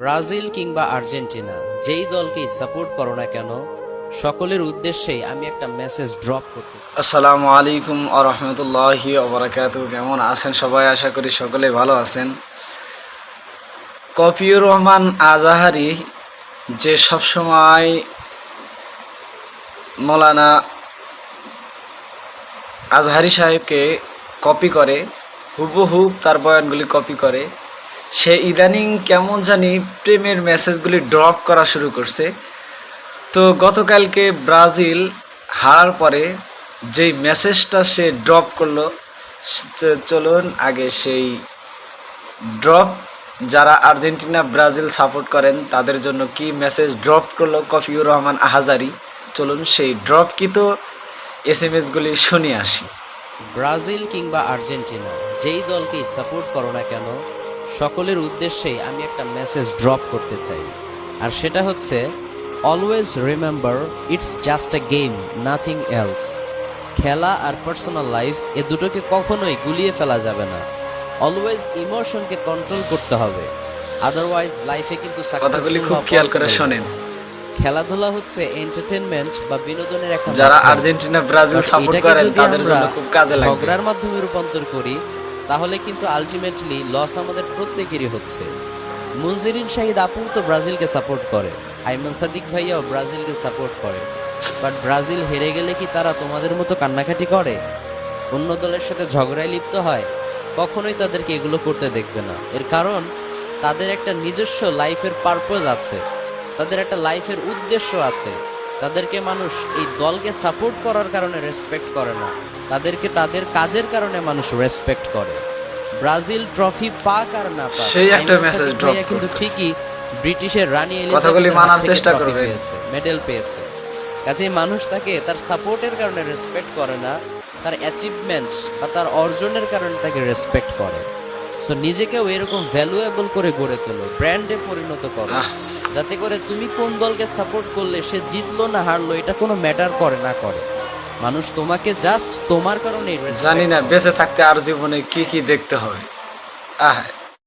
Brazil কিংবা Argentina, যেই দলকেই support করো না কেন, সকলের উদ্দেশ্যেই আমি একটা মেসেজ ড্রপ করতে। আসসালামু আলাইকুম আ রহমতুল্লাহি অবরাকাত কেমন আছেন সবাই? আশা করি সকলে ভালো আছেন। কপিউর রহমান আজাহারি যে সবসময় মৌলানা আজহারি সাহেবকে কপি করে হুবহুব তার বয়ানগুলি কপি করে সে ইদানিং কেমন জানি প্রেমের মেসেজগুলি ড্রপ করা শুরু করছে। তো গতকালকে ব্রাজিল হারার পরে যেই মেসেজটা সে ড্রপ করল চলুন আগে সেই ড্রপ। যারা আর্জেন্টিনা, ব্রাজিল সাপোর্ট করেন, তাদের জন্য কি মেসেজ ড্রপ করল কফিউর রহমান আহাজারি? চলুন সেই ড্রপ কি তো এস এম এসগুলি শুনে আসি। ব্রাজিল কিংবা আর্জেন্টিনা, যেই দলকেই সাপোর্ট করো না কেন সকলের উদ্দেশ্যে আমি একটা মেসেজ ড্রপ করতে চাই। আর সেটা হচ্ছে always remember it's just a game nothing else খেলা আর পার্সোনাল লাইফ এ দুটোকে কখনোই গুলিয়ে ফেলা যাবে না। অলওয়েজ ইমোশনকে কন্ট্রোল করতে হবে। আদারওয়াইজ লাইফে কিন্তু কথাগুলি খুব খেয়াল করে। শোনেন। খেলাধুলা হচ্ছে এন্টারটেনমেন্ট বা বিনোদনের একটা যারা আর্জেন্টিনা ব্রাজিল সাপোর্ট করেন তাদের জন্য খুব কাজে লাগবে। ঝগড়ার মাধ্যমে রূপান্তর করি তাহলে কিন্তু আলটিমেটলি লস আমাদের প্রত্যেকেরই হচ্ছে। মুনজিরিন শাহিদ আপু তো ব্রাজিলকে সাপোর্ট করে। আইমান সাদিক ভাইয়াও ব্রাজিলকে সাপোর্ট করে। বাট ব্রাজিল হেরে গেলে কি তারা তোমাদের মতো কান্নাকাটি করে? অন্য দলের সাথে ঝগড়ায় লিপ্ত হয়? কখনোই তাদেরকে এগুলো করতে দেখবে না। এর কারণ, তাদের একটা নিজস্ব লাইফের পারপোজ আছে। তাদের একটা লাইফের উদ্দেশ্য আছে। তাদেরকে মানুষ এই দলকে সাপোর্ট করার কারণে রেসপেক্ট করে না। তাদেরকে তাদের কাজের কারণে মানুষ রেসপেক্ট করে। ব্রাজিল ট্রফি পাক আর না পাক সেই একটা message সাদিক কিন্তু ঠিকই ব্রিটিশের রানী কথাগুলি মানার চেষ্টা। পেয়েছে মেডেল পেয়েছে। কাজেই মানুষ তাকে তার সাপোর্টের কারণে রেসপেক্ট করে না তার অ্যাচিভমেন্ট বা তার অর্জনের কারণে তাকে রেসপেক্ট করে। সো নিজেকেও এরকম ভ্যালুয়েবল করে গড়ে তোলো ব্র্যান্ডে পরিণত করো। যাতে করে তুমি কোন দলকে সাপোর্ট করলে সে জিতলো না হারলো এটা কোনো ম্যাটার করে না করে। মানুষ তোমাকে জাস্ট তোমার কারণে জানি না বেঁচে থাকতে আর জীবনে কি কি দেখতে হবে। আহ